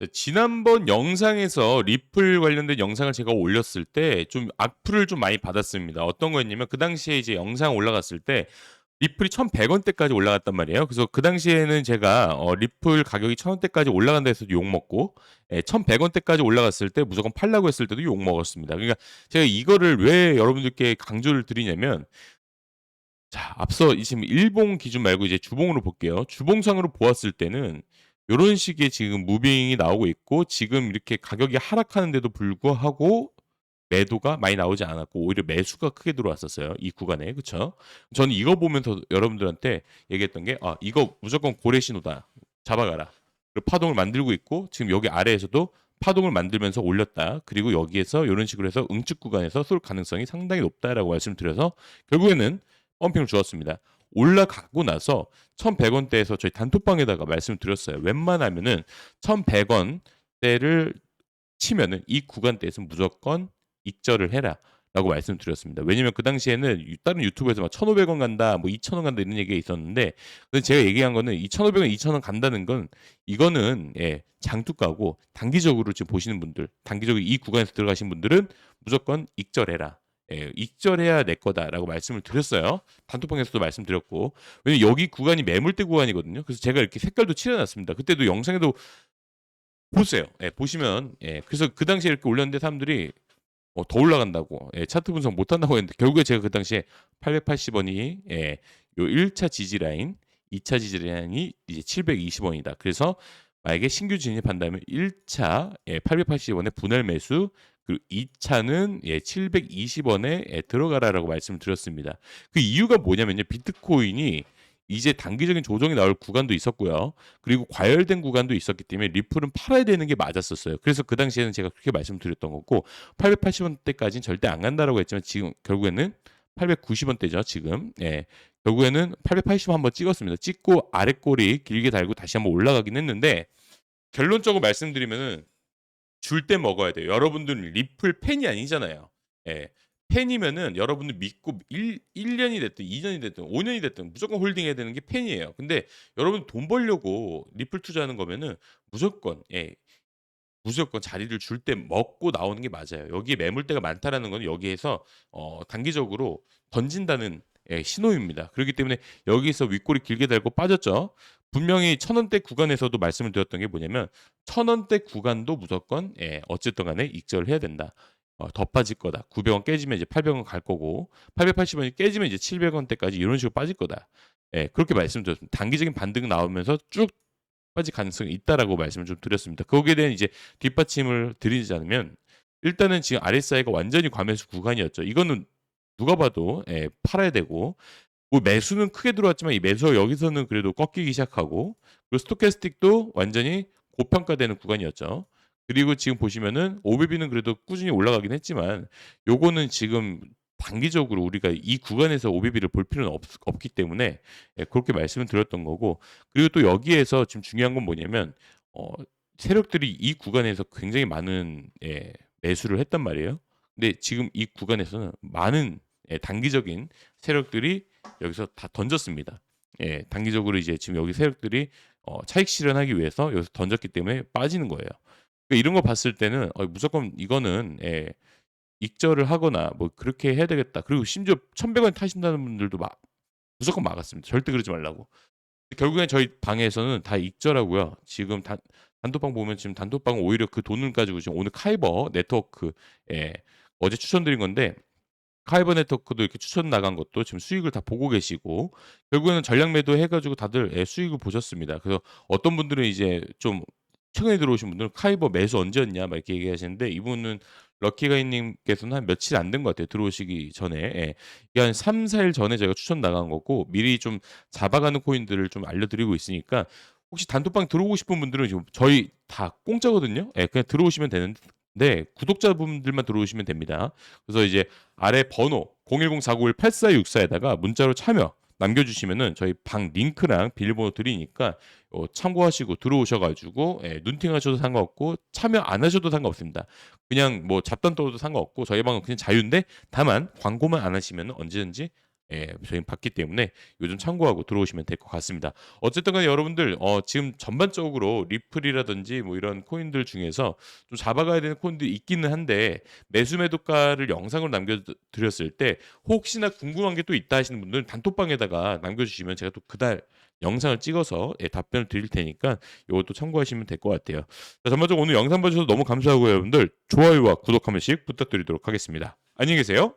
네, 지난번 영상에서 리플 관련된 영상을 제가 올렸을 때 좀 악플을 좀 많이 받았습니다. 어떤 거였냐면 그 당시에 이제 영상 올라갔을 때 리플이 1,100원대까지 올라갔단 말이에요. 그래서 그 당시에는 제가 어, 리플 가격이 1,000원대까지 올라간다 해서도 욕먹고 예, 1,100원대까지 올라갔을 때 무조건 팔라고 했을 때도 욕먹었습니다. 그러니까 제가 이거를 왜 여러분들께 강조를 드리냐면 자, 앞서 이 지금 일봉 기준 말고 이제 주봉으로 볼게요. 주봉상으로 보았을 때는 요런 식의 지금 무빙이 나오고 있고 지금 이렇게 가격이 하락하는데도 불구하고 매도가 많이 나오지 않았고 오히려 매수가 크게 들어왔었어요. 이 구간에. 그쵸? 저는 이거 보면서 여러분들한테 얘기했던 게 아, 이거 무조건 고래 신호다. 잡아가라. 그리고 파동을 만들고 있고 지금 여기 아래에서도 파동을 만들면서 올렸다. 그리고 여기에서 이런 식으로 해서 응축 구간에서 쏠 가능성이 상당히 높다라고 말씀드려서 결국에는 펌핑을 주었습니다. 올라가고 나서 1,100원대에서 저희 단톡방에다가 말씀드렸어요. 웬만하면은 1,100원대를 치면은 이 구간대에서 무조건 익절을 해라. 라고 말씀드렸습니다. 왜냐면 그 당시에는 유- 다른 유튜브에서 막 1,500원 간다, 뭐 2,000원 간다 이런 얘기가 있었는데, 근데 제가 얘기한 거는 2,500원, 2,000원 간다는 건 이거는 예, 장투가고 단기적으로 지금 보시는 분들, 단기적으로 이 구간에서 들어가신 분들은 무조건 익절해라. 예, 익절해야 내 거다라고 말씀을 드렸어요. 단톡방에서도 말씀드렸고, 왜냐면 여기 구간이 매물대 구간이거든요. 그래서 제가 이렇게 색깔도 칠해놨습니다. 그때도 영상에도 보세요. 예, 보시면 예, 그래서 그 당시에 이렇게 올렸는데 사람들이 어, 더 올라간다고 예, 차트 분석 못한다고 했는데 결국에 제가 그 당시에 880원이 예, 요 1차 지지 라인, 2차 지지 라인이 이제 720원이다. 그래서 만약에 신규 진입한다면 1차 예, 880원에 분할 매수 그리고 2차는 예, 720원에 예, 들어가라라고 말씀을 드렸습니다. 그 이유가 뭐냐면요. 비트코인이 이제 단기적인 조정이 나올 구간도 있었고요. 그리고 과열된 구간도 있었기 때문에 리플은 팔아야 되는 게 맞았었어요. 그래서 그 당시에는 제가 그렇게 말씀드렸던 거고 880원대까지는 절대 안 간다라고 했지만 지금 결국에는 890원대죠. 지금 예. 결국에는 880원 한번 찍었습니다. 찍고 아래 꼬리 길게 달고 다시 한번 올라가긴 했는데 결론적으로 말씀드리면은 줄 때 먹어야 돼요. 여러분들은 리플 팬이 아니잖아요. 예. 팬이면은 여러분들 믿고 1, 1년이 됐든 2년이 됐든 5년이 됐든 무조건 홀딩해야 되는 게 팬이에요. 근데 여러분 돈 벌려고 리플 투자하는 거면은 무조건 예. 무조건 자리를 줄 때 먹고 나오는 게 맞아요. 여기에 매물대가 많다라는 건 여기에서 어, 단기적으로 던진다는 예, 신호입니다. 그렇기 때문에 여기서 윗꼬리 길게 달고 빠졌죠. 분명히 천 원대 구간에서도 말씀을 드렸던 게 뭐냐면 천 원대 구간도 무조건 예, 어쨌든 간에 익절을 해야 된다. 어, 더 빠질 거다. 900원 깨지면 이제 800원 갈 거고 880원이 깨지면 이제 700원대까지 이런 식으로 빠질 거다. 예, 그렇게 말씀드렸습니다. 단기적인 반등 나오면서 쭉 빠질 가능성이 있다라고 말씀을 좀 드렸습니다. 거기에 대한 이제 뒷받침을 드리지 않으면 일단은 지금 RSI가 완전히 과매수 구간이었죠. 이거는 누가 봐도 예, 팔아야 되고 뭐 매수는 크게 들어왔지만 이 매수 여기서는 그래도 꺾이기 시작하고 그리고 스토캐스틱도 완전히 고평가되는 구간이었죠. 그리고 지금 보시면은 오베비는 그래도 꾸준히 올라가긴 했지만 요거는 지금 단기적으로 우리가 이 구간에서 오베비를 볼 필요는 없, 없기 때문에 예, 그렇게 말씀을 드렸던 거고 그리고 또 여기에서 지금 중요한 건 뭐냐면 어, 세력들이 이 구간에서 굉장히 많은 예, 매수를 했단 말이에요. 근데 지금 이 구간에서는 많은 예, 단기적인 세력들이 여기서 다 던졌습니다. 예, 단기적으로 이제 지금 여기 세력들이 어, 차익 실현하기 위해서 여기서 던졌기 때문에 빠지는 거예요. 그러니까 이런 거 봤을 때는 어, 무조건 이거는 예, 익절을 하거나 뭐 그렇게 해야 되겠다. 그리고 심지어 1,100원 타신다는 분들도 막 무조건 막았습니다. 절대 그러지 말라고. 결국엔 저희 방에서는 다 익절하고요. 지금 단, 단톡방 보면 지금 단톡방 오히려 그 돈을 가지고 지금 오늘 카이버 네트워크 예, 어제 추천드린 건데 카이버 네트워크도 이렇게 추천 나간 것도 지금 수익을 다 보고 계시고 결국에는 전략 매도 해가지고 다들 예, 수익을 보셨습니다. 그래서 어떤 분들은 이제 좀 최근에 들어오신 분들은 카이버 매수 언제였냐 막 이렇게 얘기하시는데 이분은 럭키가이님께서는 한 며칠 안 된 것 같아요. 들어오시기 전에. 예. 이게 한 3, 4일 전에 제가 추천 나간 거고 미리 좀 잡아가는 코인들을 좀 알려드리고 있으니까 혹시 단톡방 들어오고 싶은 분들은 지금 저희 다 공짜거든요. 예, 그냥 들어오시면 되는 데 구독자분들만 들어오시면 됩니다. 그래서 이제 아래 번호 010-491-8464에다가 문자로 참여 남겨주시면은 저희 방 링크랑 비밀번호 드리니까 어, 참고하시고 들어오셔가지고 예, 눈팅하셔도 상관없고 참여 안 하셔도 상관없습니다. 그냥 뭐 잡단 떠도 상관없고 저희 방은 그냥 자유인데 다만 광고만 안 하시면 언제든지 예, 저희는 받기 때문에 요즘 참고하고 들어오시면 될 것 같습니다. 어쨌든 간에 여러분들 어, 지금 전반적으로 리플이라든지 뭐 이런 코인들 중에서 좀 잡아가야 되는 코인들이 있기는 한데 매수 매도가를 영상으로 남겨드렸을 때 혹시나 궁금한 게 또 있다 하시는 분들은 단톡방에다가 남겨주시면 제가 또 그달 영상을 찍어서 예, 답변을 드릴 테니까 이것도 참고하시면 될 것 같아요. 자, 전반적으로 오늘 영상 봐주셔서 너무 감사하고요 여러분들 좋아요와 구독 한 번씩 부탁드리도록 하겠습니다. 안녕히 계세요.